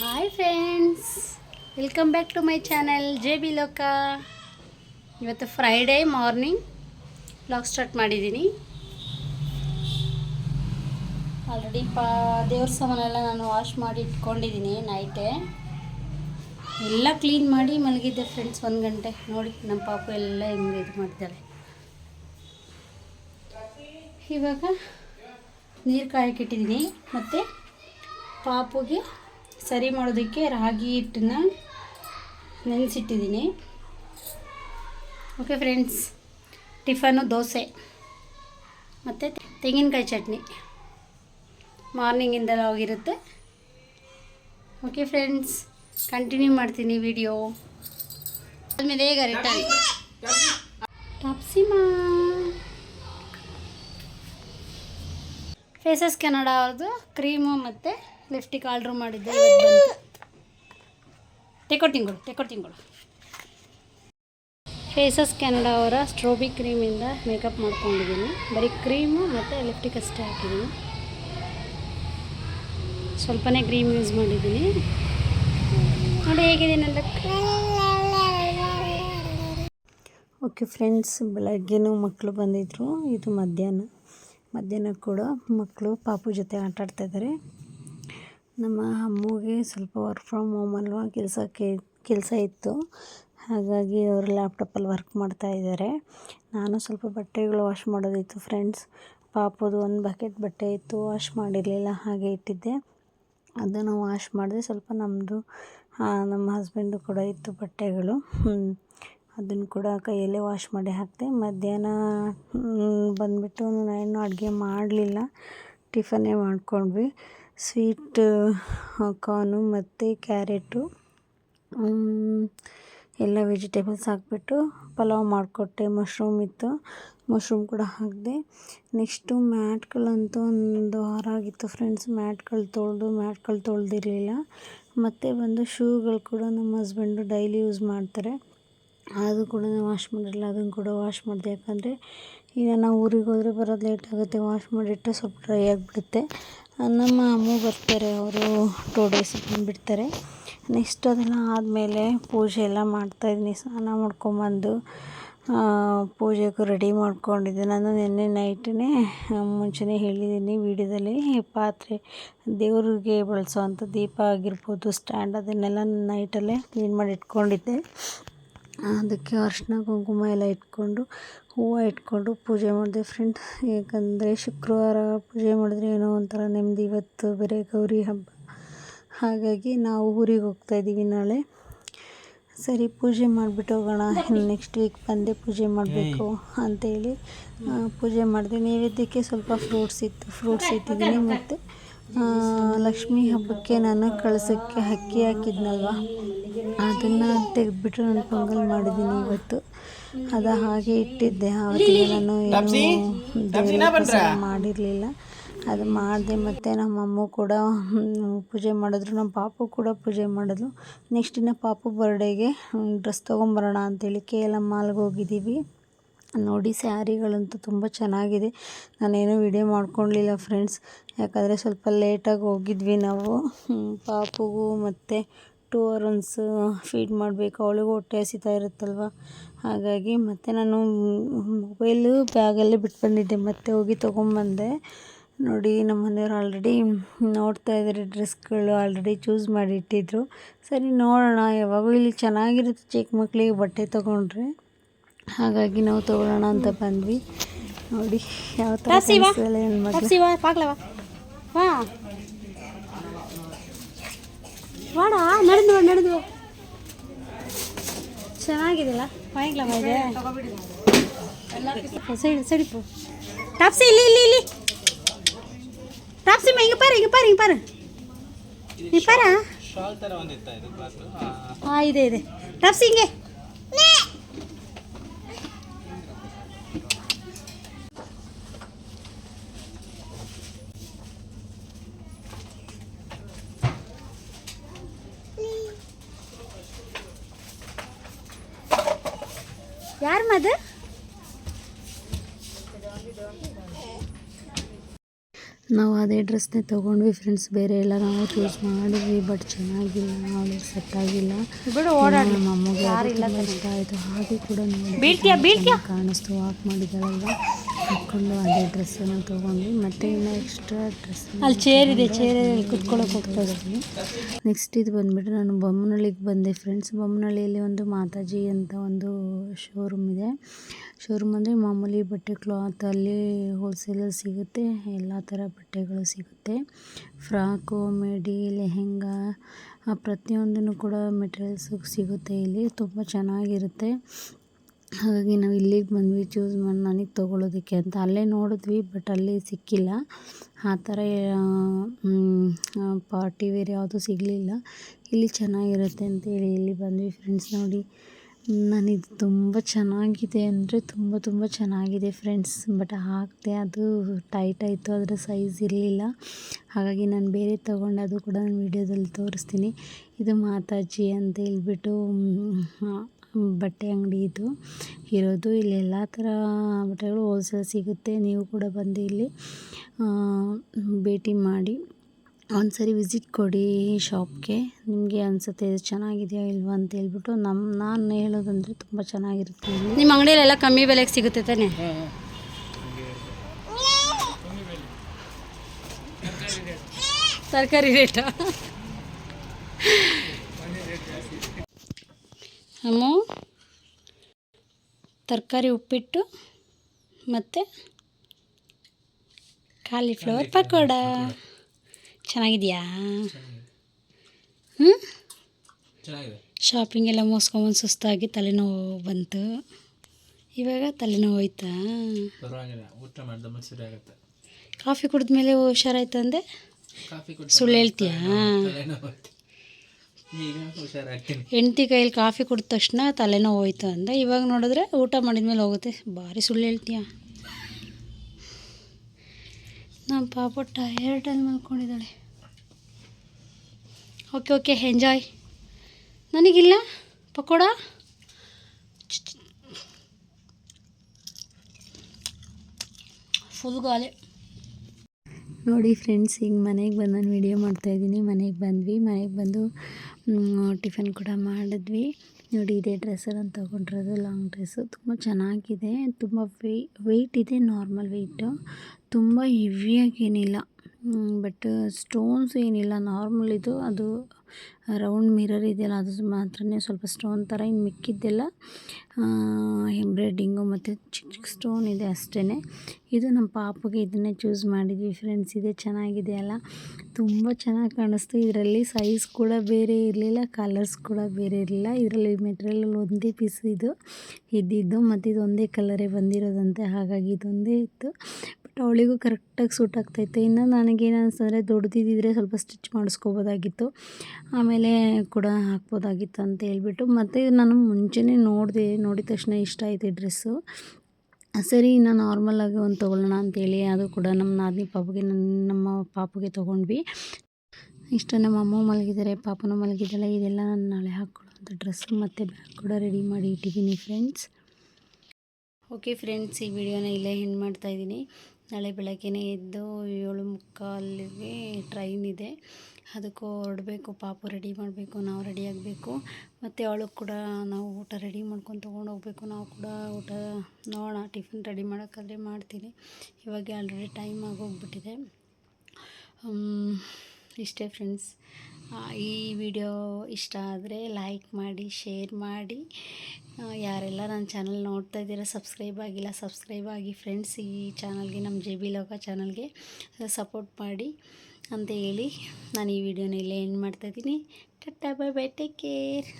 Hi friends welcome back to my channel J B Loka ಇವತ್ತು Friday morning blog start ಮಾಡಿದ್ದೀನಿ. Already ಪಾ, ದೇವ್ರ ಸಾಮಾನೆಲ್ಲ ನಾನು ವಾಶ್ ಮಾಡಿ ಇಟ್ಕೊಂಡಿದ್ದೀನಿ ನೈಟೇ ಎಲ್ಲ ಕ್ಲೀನ್ ಮಾಡಿ ಮಲಗಿದ್ದೆ ಫ್ರೆಂಡ್ಸ್ ಒಂದು ಗಂಟೆ. ನೋಡಿ ನಮ್ಮ ಪಾಪು ಎಲ್ಲ ಹೆಂಗೆ ಇದು ಮಾಡ್ತಾರೆ ಇವಾಗ ನೀರು ಕಾಯಕ್ಕಿಟ್ಟಿದ್ದೀನಿ ಮತ್ತು ಪಾಪುಗೆ ಸರಿ ಮಾಡೋದಕ್ಕೆ ರಾಗಿ ಹಿಟ್ಟನ್ನ ನೆನೆಸಿಟ್ಟಿದ್ದೀನಿ. Okay friends tiffin dosa. ಮತ್ತು ತೆಂಗಿನಕಾಯಿ ಚಟ್ನಿ. ಮಾರ್ನಿಂಗಿಂದೆಲ್ಲ ಹೋಗಿರುತ್ತೆ ಓಕೆ ಫ್ರೆಂಡ್ಸ್ ಕಂಟಿನ್ಯೂ ಮಾಡ್ತೀನಿ ವಿಡಿಯೋ ಆದಮೇಲೆ ಹೇಗೆ ರಿಟರ್ನ್ ಟಾಪ್ಸಿಮಾ ಫೇಸಸ್ ಕೆನಡಾ ಅವ್ರದ್ದು ಕ್ರೀಮು ಮತ್ತು ಲಿಫ್ಟಿಕ್ ಆರ್ಡ್ರ್ ಮಾಡಿದ್ದೆ ಟೆಕೋ ತಿಂಗಳು ಟೆಕೋ ತಿಂಗಳು. ಫೇಸಸ್ ಕೆನಡಾ ಅವರ ಸ್ಟ್ರೋಬಿ ಕ್ರೀಮಿಂದ ಮೇಕಪ್ ಮಾಡ್ಕೊಂಡಿದ್ದೀನಿ. ಬರೀ ಕ್ರೀಮು ಮತ್ತು ಲಿಫ್ಟಿಕ್ ಅಷ್ಟೇ ಹಾಕಿದ್ದೀನಿ. ಸ್ವಲ್ಪನೇ ಕ್ರೀಮ್ ಯೂಸ್ ಮಾಡಿದ್ದೀನಿ. ನೋಡಿ ಹೇಗಿದೆ ನನ್ನ ಓಕೆ ಫ್ರೆಂಡ್ಸ್ ಬೆಳಗ್ಗೆನೂ ಮಕ್ಕಳು ಬಂದಿದ್ದರು ಇದು ಮಧ್ಯಾಹ್ನ. ಮಧ್ಯಾಹ್ನ ಕೂಡ ಮಕ್ಕಳು ಪಾಪು ಜೊತೆ ಆಟ ಆಡ್ತಾ ಇದ್ದಾರೆ. ನಮ್ಮ ಅಮ್ಮಗೆ ಸ್ವಲ್ಪ ವರ್ಕ್ ಫ್ರಮ್ ಹೋಮ್ ಅಲ್ವಾ ಕೆಲಸಕ್ಕೆ, ಕೆಲಸ ಇತ್ತು. ಹಾಗಾಗಿ ಅವರು ಲ್ಯಾಪ್ಟಾಪಲ್ಲಿ ವರ್ಕ್ ಮಾಡ್ತಾ ಇದ್ದಾರೆ. ನಾನು ಸ್ವಲ್ಪ ಬಟ್ಟೆಗಳು ವಾಶ್ ಮಾಡೋದಿತ್ತು ಫ್ರೆಂಡ್ಸ್ ಪಾಪದು ಒಂದು ಬಕೆಟ್ ಬಟ್ಟೆ ಇತ್ತು ವಾಶ್ ಮಾಡಿರಲಿಲ್ಲ, ಹಾಗೆ ಇಟ್ಟಿದ್ದೆ. ಅದನ್ನು ವಾಶ್ ಮಾಡಿದೆ, ಸ್ವಲ್ಪ ನಮ್ಮದು ನಮ್ಮ ಹಸ್ಬೆಂಡು ಕೂಡ ಇತ್ತು ಬಟ್ಟೆಗಳು. ಅದನ್ನು ಕೂಡ ಕೈಯಲ್ಲೇ ವಾಶ್ ಮಾಡಿ ಹಾಕಿದೆ. ಮಧ್ಯಾಹ್ನ ಬಂದುಬಿಟ್ಟು ನಾನು ಅಡುಗೆ ಮಾಡಲಿಲ್ಲ. ಟಿಫನ್ನೇ ಮಾಡ್ಕೊಂಡ್ವಿ. ಸ್ವೀಟ್, ಕಾರ್ನು ಮತ್ತು ಕ್ಯಾರೆಟು ಎಲ್ಲ ವೆಜಿಟೇಬಲ್ಸ್ ಹಾಕಿಬಿಟ್ಟು ಪಲಾವ್ ಮಾಡಿಕೊಟ್ಟೆ. ಮಶ್ರೂಮ್ ಇತ್ತು, ಮಶ್ರೂಮ್ ಕೂಡ ಹಾಕಿದೆ. ನೆಕ್ಸ್ಟು ಮ್ಯಾಟ್ಗಳಂತೂ ಒಂದು ವಾರ ಆಗಿತ್ತು ಫ್ರೆಂಡ್ಸ್. ಮ್ಯಾಟ್ಗಳು ತೊಳೆದು, ಮ್ಯಾಟ್ಗಳು ತೊಳೆದಿರಲಿಲ್ಲ. ಮತ್ತು ಬಂದು ಶೂಗಳು ಕೂಡ ನಮ್ಮ ಹಸ್ಬೆಂಡು ಡೈಲಿ ಯೂಸ್ ಮಾಡ್ತಾರೆ. ಅದು ಕೂಡ ವಾಶ್ ಮಾಡಿರಲಿಲ್ಲ ಅದನ್ನು ಕೂಡ ವಾಶ್ ಮಾಡಿದೆ. ಯಾಕಂದರೆ ಈಗ ನಾವು ಊರಿಗೆ ಹೋದರೆ ಬರೋದು ಲೇಟ್ ಆಗುತ್ತೆ. ವಾಶ್ ಮಾಡಿಟ್ಟರೆ ಸ್ವಲ್ಪ ಡ್ರೈ ಆಗಿಬಿಡುತ್ತೆ. ನಮ್ಮ ಅಮ್ಮ ಬರ್ತಾರೆ, ಅವರು ಟೂ ಡೇಸ್ ಬಂದುಬಿಡ್ತಾರೆ. ನೆಕ್ಸ್ಟ್ ಅದೆಲ್ಲ ಆದಮೇಲೆ ಪೂಜೆ ಎಲ್ಲ ಮಾಡ್ತಾಯಿದ್ದೀನಿ ಸ್ನಾನ ಮಾಡ್ಕೊಂಬಂದು. ಪೂಜೆಗೂ ರೆಡಿ ಮಾಡ್ಕೊಂಡಿದ್ದೆ. ನಾನು ನಿನ್ನೆ ನೈಟೇ ಮುಂಚೆನೇ ಹೇಳಿದ್ದೀನಿ ವಿಡಿಯೋದಲ್ಲಿ, ಪಾತ್ರೆ ದೇವ್ರಿಗೆ ಬಳಸೋವಂಥ ದೀಪ ಆಗಿರ್ಬೋದು ಸ್ಟ್ಯಾಂಡ್ ಅದನ್ನೆಲ್ಲ ನೈಟಲ್ಲೇ ಕ್ಲೀನ್ ಮಾಡಿ ಇಟ್ಕೊಂಡಿದ್ದೆ. ಅದಕ್ಕೆ ಅರ್ಶಿನ, ಕುಂಕುಮ ಎಲ್ಲ ಇಟ್ಕೊಂಡು ಹೂವು ಇಟ್ಕೊಂಡು ಪೂಜೆ ಮಾಡಿದೆ ಫ್ರೆಂಡ್ ಏಕೆಂದರೆ ಶುಕ್ರವಾರ ಪೂಜೆ ಮಾಡಿದ್ರೆ ಏನೋ ಒಂಥರ ನೆಮ್ಮದಿ, ಇವತ್ತು ಬೇರೆ ಗೌರಿ ಹಬ್ಬ. ಹಾಗಾಗಿ ನಾವು ಊರಿಗೆ ಹೋಗ್ತಾ ಇದ್ದೀವಿ ನಾಳೆ. ಸರಿ, ಪೂಜೆ ಮಾಡಿಬಿಟ್ಟು ಹೋಗೋಣ. ನೆಕ್ಸ್ಟ್ ವೀಕ್ ಬಂದೆ ಪೂಜೆ ಮಾಡಬೇಕು ಅಂತೇಳಿ ಪೂಜೆ ಮಾಡಿದೆ. ನೈವೇದ್ಯಕ್ಕೆ ಸ್ವಲ್ಪ ಫ್ರೂಟ್ಸ್ ಇತ್ತು. ಫ್ರೂಟ್ಸ್ ಇಟ್ಟಿದ್ದೀನಿ ಮತ್ತು ಲಕ್ಷ್ಮೀ ಹಬ್ಬಕ್ಕೆ ನಾನು ಕಳಸಕ್ಕೆ ಅಕ್ಕಿ ಹಾಕಿದ್ನಲ್ವ? ಅದನ್ನು ತೆಗೆದುಬಿಟ್ಟು ನಾನು ಪೊಂಗಲ್ ಮಾಡಿದ್ದೀನಿ ಇವತ್ತು. ಅದು ಹಾಗೆ ಇಟ್ಟಿದ್ದೆ ಆವತ್ತಿಗೆ ನಾನು ಏನು ಮಾಡಿರಲಿಲ್ಲ. ಅದು ಮಾಡಿದೆ ಮತ್ತು ನಮ್ಮಮ್ಮ ಕೂಡ ಪೂಜೆ ಮಾಡಿದ್ರು. ನಮ್ಮ ಪಾಪು ಕೂಡ ಪೂಜೆ ಮಾಡಿದ್ಲು. ನೆಕ್ಸ್ಟ್ ಇನ್ನು ಪಾಪು ಬರ್ಡೇಗೆ ಡ್ರೆಸ್ ತೊಗೊಂಬರೋಣ ಅಂತೇಳಿ ಕೆ ಎಲ್ ಎಂ ಮಾಲ್ಗೆ ಹೋಗಿದ್ದೀವಿ. ನೋಡಿ ಸ್ಯಾರಿಗಳಂತೂ ತುಂಬ ಚೆನ್ನಾಗಿದೆ. ನಾನೇನು ವಿಡಿಯೋ ಮಾಡ್ಕೊಳ್ಲಿಲ್ಲ ಫ್ರೆಂಡ್ಸ್ ಯಾಕಂದರೆ ಸ್ವಲ್ಪ ಲೇಟಾಗಿ ಹೋಗಿದ್ವಿ ನಾವು. ಪಾಪುಗೂ ಮತ್ತು ಟೂ ಅವರ್ಸ್ ಫೀಡ್ ಮಾಡಬೇಕು. ಅವಳಿಗೂ ಹೊಟ್ಟೆ ಹಸಿತಾ ಇರುತ್ತಲ್ವ? ಹಾಗಾಗಿ ಮತ್ತು ನಾನು ಮೊಬೈಲು ಬ್ಯಾಗಲ್ಲೇ ಬಿಟ್ಟು ಬಂದಿದ್ದೆ ಮತ್ತೆ ಹೋಗಿ ತೊಗೊಂಬಂದೆ. ನೋಡಿ ನಮ್ಮ ಮನೆಯವ್ರು ಆಲ್ರೆಡಿ ನೋಡ್ತಾ ಇದ್ದಾರೆ ಡ್ರೆಸ್ಗಳು ಆಲ್ರೆಡಿ ಚೂಸ್ ಮಾಡಿ ಇಟ್ಟಿದ್ರು ಸರಿ ನೋಡೋಣ. ಯಾವಾಗೂ ಇಲ್ಲಿ ಚೆನ್ನಾಗಿರುತ್ತೆ ಚಿಕ್ಕ ಮಕ್ಕಳಿಗೆ ಬಟ್ಟೆ ತೊಗೊಂಡ್ರೆ. ಹಾಗಾಗಿ ನಾವು ತೊಗೊಳ್ಳೋಣ ಅಂತ ಬಂದ್ವಿ. ನೋಡಿ ಯಾವ ಥರ ಹೆಣ್ಮಕ್ಳು ಹಾಂ ವಾಡ ನಡೆದು ನಡೆದು ಚೆನ್ನಾಗಿದೆಯಲ್ಲ? ಪಾಯಿಂಟ್ಲ ಇದೆ ಸೈಡ್ ಸೈಡಿಪ್ಪು ಟಾಪ್ಸಿ ಇಲ್ಲಿ ಇಲ್ಲಿ ಇಲ್ಲಿ. ಟಾಪ್ಸಿ ಹಿಂಗೆ ಪಾರ ಹಿಂಗೆ ಪಾರ ಹಿಂಗೆ ಪಾರ. ನೀ ಪಾರ? ಹಾಂ ಇದೆ ಇದೆ ಟಾಪ್ಸಿ ಹಿಂಗೆ. sarmadı. ಅದೇ ಡ್ರೆಸ್ನೇ ತೊಗೊಂಡ್ವಿ ಫ್ರೆಂಡ್ಸ್ ಬೇರೆ ಎಲ್ಲ ನಾವು ಚೂಸ್ ಮಾಡಿದ್ವಿ ಬಟ್ ಚೆನ್ನಾಗಿಲ್ಲ ಅವಳಿಗೆ ಸೆಟ್ ಆಗಿಲ್ಲ. ನಮ್ಮ ಅಮ್ಮಗೆ ಇಷ್ಟ ಆಯಿತು ಹಾಗೆ ಕೂಡ ನೋಡಿ ಕಾಣಿಸ್ತು ವಾಕ್ ಮಾಡಿದ್ದಾಳಲ್ಲ ಹಾಕ್ಕೊಂಡು ಅದೇ ಡ್ರೆಸ್ಸನ್ನು ತೊಗೊಂಡ್ವಿ ಮತ್ತೆ ಇನ್ನು ಎಕ್ಸ್ಟ್ರಾ ಡ್ರೆಸ್ ಅಲ್ಲಿ ಚೇರ್ ಇದೆ ಚೇರ್ ಕುತ್ಕೊಳ್ಳೋಕೆ ಹೋಗ್ತಾ ನೆಕ್ಸ್ಟ್ ಇದು ಬಂದುಬಿಟ್ಟು ನಾನು ಬೊಮ್ಮನಹಳ್ಳಿಗೆ ಬಂದೆ. ಫ್ರೆಂಡ್ಸ್ ಬೊಮ್ಮನಹಳ್ಳಿಯಲ್ಲಿ ಒಂದು ಮಾತಾಜಿ ಅಂತ ಒಂದು ಶೋರೂಮ್ ಇದೆ. ಶೋರೂಮ್ ಅಂದರೆ ಮಾಮೂಲಿ ಬಟ್ಟೆ ಕ್ಲಾತ್ ಅಲ್ಲಿ ಹೋಲ್ಸೇಲಲ್ಲಿ ಸಿಗುತ್ತೆ ಎಲ್ಲ ಥರ ಬಟ್ಟೆಗಳು ಸಿಗುತ್ತೆ. ಫ್ರಾಕು, ಮೆಡಿ, ಲೆಹೆಂಗಾ ಪ್ರತಿಯೊಂದನ್ನು ಕೂಡ ಮೆಟೀರಿಯಲ್ಸ್ ಸಿಗುತ್ತೆ ಇಲ್ಲಿ. ತುಂಬ ಚೆನ್ನಾಗಿರುತ್ತೆ. ಹಾಗಾಗಿ ನಾವು ಇಲ್ಲಿಗೆ ಬಂದ್ವಿ, ಚೂಸ್ ಮಾಡಿ ನನಗೆ ತೊಗೊಳೋದಕ್ಕೆ ಅಂತ. ಅಲ್ಲೇ ನೋಡಿದ್ವಿ, ಬಟ್ ಅಲ್ಲಿ ಸಿಕ್ಕಿಲ್ಲ. ಆ ಥರ ಪಾರ್ಟಿ ವೇರ್ ಯಾವುದೂ ಸಿಗಲಿಲ್ಲ. ಇಲ್ಲಿ ಚೆನ್ನಾಗಿರುತ್ತೆ ಅಂತೇಳಿ ಇಲ್ಲಿ ಬಂದ್ವಿ. ಫ್ರೆಂಡ್ಸ್ ನೋಡಿ ನಾನಿದು ತುಂಬ ಚೆನ್ನಾಗಿದೆ ಅಂದರೆ ತುಂಬ ತುಂಬ ಚೆನ್ನಾಗಿದೆ ಫ್ರೆಂಡ್ಸ್ ಬಟ್ ಹಾಕಿದೆ ಅದು ಟೈಟ್ ಆಯಿತು, ಅದರ ಸೈಜ್ ಇರಲಿಲ್ಲ. ಹಾಗಾಗಿ ನಾನು ಬೇರೆ ತೊಗೊಂಡು ಅದು ಕೂಡ ನಾನು ವೀಡಿಯೋದಲ್ಲಿ ತೋರಿಸ್ತೀನಿ. ಇದು ಮಾತಾಜಿ ಅಂತ ಹೇಳ್ಬಿಟ್ಟು ಬಟ್ಟೆ ಅಂಗಡಿ ಇದು. ಇರೋದು ಇಲ್ಲಿ ಎಲ್ಲ ಥರ ಬಟ್ಟೆಗಳು ಹೋಲ್ಸೇಲ್ ಸಿಗುತ್ತೆ. ನೀವು ಕೂಡ ಬಂದು ಇಲ್ಲಿ ಭೇಟಿ ಮಾಡಿ. ಒಂದು ಸರಿ ವಿಸಿಟ್ ಕೊಡಿ ಶಾಪ್ಗೆ. ನಿಮಗೆ ಅನ್ಸುತ್ತೆ ಇದು ಚೆನ್ನಾಗಿದೆಯಾ ಇಲ್ವಾ ಅಂತ ಹೇಳ್ಬಿಟ್ಟು ನಮ್ಮ ನಾನು ಹೇಳೋದಂದ್ರೆ ತುಂಬ ಚೆನ್ನಾಗಿರುತ್ತೆ ನಿಮ್ಮ ನಿಮ್ಮ ಅಂಗಡಿಯಲ್ಲೆಲ್ಲ ಕಮ್ಮಿ ಬೆಲೆಗೆ ಸಿಗುತ್ತೆ ತಾನೆ? ತರಕಾರಿ ರೇಟಾ. ಅಮ್ಮ ತರಕಾರಿ ಉಪ್ಪಿಟ್ಟು ಮತ್ತು ಕಾಲಿಫ್ಲವರ್ ಪಕೋಡ. ಚೆನ್ನಾಗಿದೆಯಾ? ಹ್ಞೂ ಶಾಪಿಂಗೆಲ್ಲ ಶಾಪಿಂಗ್ ಎಲ್ಲ ಮುಗಿಸ್ಕೊಂಬಂದು ಸುಸ್ತಾಗಿ ತಲೆನೋವು ಬಂತು. ಇವಾಗ ತಲೆನೋವು ಹೋಯ್ತಾ? ಕಾಫಿ ಮಾಡಿದ ಮೇಲೆ ಕುಡಿದ್ಮೇಲೆ ಹುಷಾರಾಯ್ತು ಅಂದೆ? ಕಾಫಿ ಸುಳ್ಳು ಹೇಳ್ತೀಯಾ? ಹೆಂಡ್ತಿ ಕೈಯಲ್ಲಿ ಕಾಫಿ ಕುಡಿದ ತಕ್ಷಣ ತಲೆನೋವು ಹೋಯ್ತು ಅಂದೆ. ಇವಾಗ ನೋಡಿದ್ರೆ ಊಟ ಮಾಡಿದ್ಮೇಲೆ ಹೋಗುತ್ತೆ. ಭಾರಿ ಸುಳ್ಳು ಹೇಳ್ತೀಯ? ನಮ್ಮ ಪಾಪ ಟಯರ್ಡಲ್ಲಿ ಮಲ್ಕೊಂಡಿದ್ದಾಳೆ ಓಕೆ ಓಕೆ ಎಂಜಾಯ್ ನನಗಿಲ್ಲ? ಪಕೋಡ? ಫುಲ್ ಗಾಲೆ. ನೋಡಿ ಫ್ರೆಂಡ್ಸ್ ಈಗ ಮನೆಗೆ ಬಂದು ನಾನು ವೀಡಿಯೋ ಮಾಡ್ತಾಯಿದ್ದೀನಿ ಮನೆಗೆ ಬಂದ್ವಿ. ಮನೆಗೆ ಬಂದು ಟಿಫನ್ ಕೂಡ ಮಾಡಿದ್ವಿ. ನೋಡಿ ಇದೇ ಡ್ರೆಸ್ಸು ನಾನು ತೊಗೊಂಡಿರೋದು, ಲಾಂಗ್ ಡ್ರೆಸ್ಸು ತುಂಬ ಚೆನ್ನಾಗಿದೆ, ತುಂಬ ವೇ ವೆಯ್ಟ್ ಇದೆ ನಾರ್ಮಲ್ ವೆಯ್ಟು ತುಂಬ ಹೆವಿಯಾಗೇನಿಲ್ಲ ಬಟ್ ಸ್ಟೋನ್ಸ್ ಏನಿಲ್ಲ ನಾರ್ಮಲ್ ಇದು. ಅದು ರೌಂಡ್ ಮಿರರ್ ಇದೆಯಲ್ಲ, ಅದು ಮಾತ್ರ ಸ್ವಲ್ಪ ಸ್ಟೋನ್ ಥರ ಇನ್ನು ಮಿಕ್ಕಿದ್ದೆಲ್ಲ ಎಂಬ್ರಾಯ್ಡಿಂಗು ಮತ್ತು ಚಿಕ್ಕ ಚಿಕ್ಕ ಸ್ಟೋನ್ ಇದೆ ಅಷ್ಟೇ ಇದು ನಮ್ಮ ಪಾಪಗೆ ಇದನ್ನೇ ಚೂಸ್ ಮಾಡಿದ್ವಿ ಫ್ರೆಂಡ್ಸ್ ಇದೆ ಚೆನ್ನಾಗಿದೆ ಅಲ್ಲ. ತುಂಬ ಚೆನ್ನಾಗಿ ಕಾಣಿಸ್ತು. ಇದರಲ್ಲಿ ಸೈಜ್ ಕೂಡ ಬೇರೆ ಇರಲಿಲ್ಲ ಕಲರ್ಸ್ ಕೂಡ ಬೇರೆ ಇರಲಿಲ್ಲ. ಇದರಲ್ಲಿ ಮೆಟೀರಿಯಲ್ ಒಂದೇ ಪೀಸ್ ಇದು, ಇದ್ದಿದ್ದು ಮತ್ತು ಇದು ಒಂದೇ ಕಲರೇ ಬಂದಿರೋದಂತೆ, ಹಾಗಾಗಿ ಇದೊಂದೇ ಇತ್ತು. ಅವಳಿಗೂ ಕರೆಕ್ಟಾಗಿ ಸೂಟ್ ಆಗ್ತೈತೆ. ಇನ್ನು ನನಗೇನು ಅನಿಸ್ತಂದರೆ ದೊಡ್ಡದಿದ್ದರೆ ಸ್ವಲ್ಪ ಸ್ಟಿಚ್ ಮಾಡಿಸ್ಕೋಬೋದಾಗಿತ್ತು. ಆಮೇಲೆ ಕೂಡ ಹಾಕ್ಬೋದಾಗಿತ್ತು ಅಂತ ಹೇಳ್ಬಿಟ್ಟು. ಮತ್ತು ನಾನು ಮುಂಚೆನೇ ನೋಡಿದೆ, ನೋಡಿದ ತಕ್ಷಣ ಇಷ್ಟ ಆಯಿತು ಡ್ರೆಸ್ಸು. ಸರಿ, ಇನ್ನು ನಾರ್ಮಲಾಗಿ ಒಂದು ತೊಗೊಳ್ಳೋಣ ಅಂತೇಳಿ. ಅದು ಕೂಡ ನಮ್ಮ ನಾದಿನಿ ಪಾಪಗೆ, ನನ್ನ, ನಮ್ಮ ಪಾಪಗೆ ತೊಗೊಂಡ್ವಿ. ಇಷ್ಟ ನಮ್ಮ ಅಮ್ಮ ಮಲಗಿದ್ದಾರೆ, ಪಾಪನೂ ಮಲಗಿದ್ದಲ್ಲ ಇದೆಲ್ಲ ನಾನು ನಾಳೆ ಹಾಕ್ಕೊಳ್ಳೋಂಥ ಡ್ರೆಸ್ಸು. ಮತ್ತು ಬ್ಯಾಗ್ ಕೂಡ ರೆಡಿ ಮಾಡಿ ಇಟ್ಟಿದ್ದೀನಿ ಫ್ರೆಂಡ್ಸ್ ಓಕೆ ಫ್ರೆಂಡ್ಸ್ ಈ ವಿಡಿಯೋನ ಇಲ್ಲೇ ಹೆಣ್ಣು ಮಾಡ್ತಾಯಿದ್ದೀನಿ ನಾಳೆ ಬೆಳಗ್ಗೆನೇ ಎದ್ದು ಏಳು ಮುಕ್ಕಾಲಿಗೆ ಟ್ರೈನ್ ಇದೆ. ಅದಕ್ಕೂ ಹೊರಡಬೇಕು, ಪಾಪು ರೆಡಿ ಮಾಡಬೇಕು, ನಾವು ರೆಡಿ ಆಗಬೇಕು. ಮತ್ತು ಅವಳು ಕೂಡ ನಾವು ಊಟ ರೆಡಿ ಮಾಡ್ಕೊಂಡು ತೊಗೊಂಡು ಹೋಗ್ಬೇಕು. ನಾವು ಕೂಡ ಊಟ ನೋಡೋಣ ಟಿಫಿನ್ ರೆಡಿ ಮಾಡೋಕ್ಕಾದ್ರೆ ಮಾಡ್ತೀನಿ. ಇವಾಗ ಆಲ್ರೆಡಿ ಟೈಮ್ ಆಗೋಗ್ಬಿಟ್ಟಿದೆ. ಇಷ್ಟೇ ಫ್ರೆಂಡ್ಸ್ ಈ ವಿಡಿಯೋ ಇಷ್ಟ ಆದರೆ ಲೈಕ್ ಮಾಡಿ ಶೇರ್ ಮಾಡಿ. ಯಾರೆಲ್ಲ ನನ್ನ ಚಾನಲ್ ನೋಡ್ತಾ ಇದ್ದೀರಾ ಸಬ್ಸ್ಕ್ರೈಬ್ ಆಗಿಲ್ಲ ಸಬ್ಸ್ಕ್ರೈಬ್ ಆಗಿ ಫ್ರೆಂಡ್ಸ್ ಈ ಚಾನಲ್ಗೆ ನಮ್ಮ ಜೆ ಬಿ ಲೋಕ ಚಾನಲ್ಗೆ ಸಪೋರ್ಟ್ ಮಾಡಿ ಅಂತ ಹೇಳಿ ನಾನು ಈ ವಿಡಿಯೋನ ಇಲ್ಲೇ ಎಂಡ್ ಮಾಡ್ತಾಯಿದ್ದೀನಿ tata bye bye take care